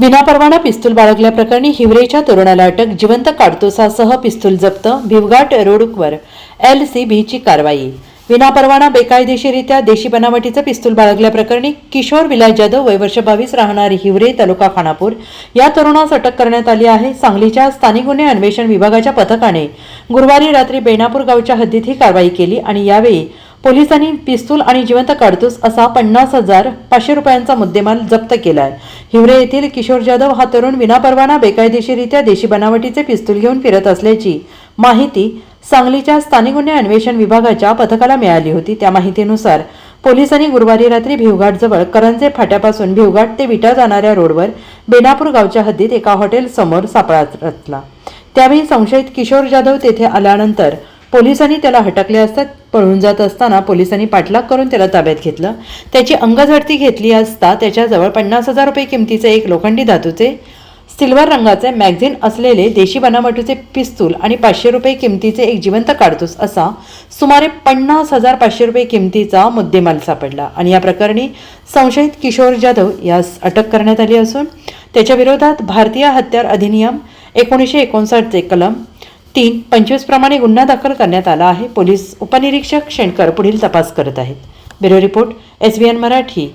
विनापरवाना पिस्तूल बाळगल्याप्रकरणी हिवरेच्या तरुणाला अटक जिवंत काडतुसासह पिस्तूल जप्त भिवघाट रोडवर एल सी बीची कारवाई. विनापरवाना बेकायदेशीरित्या देशी बनावटीचं पिस्तूल बाळगल्याप्रकरणी किशोर विलास जाधव वय वर्ष बावीस राहणारी हिवरे तालुका खानापूर या तरुणास अटक करण्यात आली आहे. सांगलीच्या स्थानिक गुन्हे अन्वेषण विभागाच्या पथकाने गुरुवारी रात्री बेणापूर गावच्या हद्दीत ही कारवाई केली आणि यावेळी पोलिसांनी पिस्तूल आणि जिवंत काडतूस असा पन्नास हजार पाचशे रुपयांचा मुद्देमाल जप्त केला आहे हिवरे येथील किशोर जाधव हा तरुण विनापरवाना बेकायदेशीरित्या देशी बनावटीचे पिस्तूल घेऊन फिरत असल्याची माहिती सांगलीच्या स्थानिक गुन्हे अन्वेषण विभागाच्या पथकाला मिळाली होती. त्या माहितीनुसार पोलिसांनी गुरुवारी रात्री भिवघाटजवळ करंजे फाट्यापासून भिवघाट ते विटा जाणाऱ्या रोडवर बेनापूर गावच्या हद्दीत एका हॉटेल समोर सापळा रचला. त्यावेळी संशयित किशोर जाधव तेथे आल्यानंतर पोलिसांनी त्याला हटकले असता पळून जात असताना पोलिसांनी पाठलाग करून त्याला ताब्यात घेतलं. त्याची अंगझडती घेतली असता त्याच्याजवळ पन्नास हजार रुपये किमतीचे एक लोखंडी धातूचे सिल्वर रंगाचे मॅगझिन असलेले देशी बनावटीचे पिस्तूल आणि पाचशे रुपये किमतीचे एक जिवंत काडतूस असा सुमारे पन्नास हजार पाचशे रुपये किमतीचा मुद्देमाल सापडला. आणि या प्रकरणी संशयित किशोर जाधव यास अटक करण्यात आली असून त्याच्याविरोधात भारतीय हत्यार अधिनियम एकोणीसशे एकोणसाठचे कलम तीन पंचवीस प्रमाणे गुन्हा दाखल करण्यात आला आहे. पोलीस उपनिरीक्षक शेणकर पुढील तपास करत आहेत. Bureau report S B N Marathi.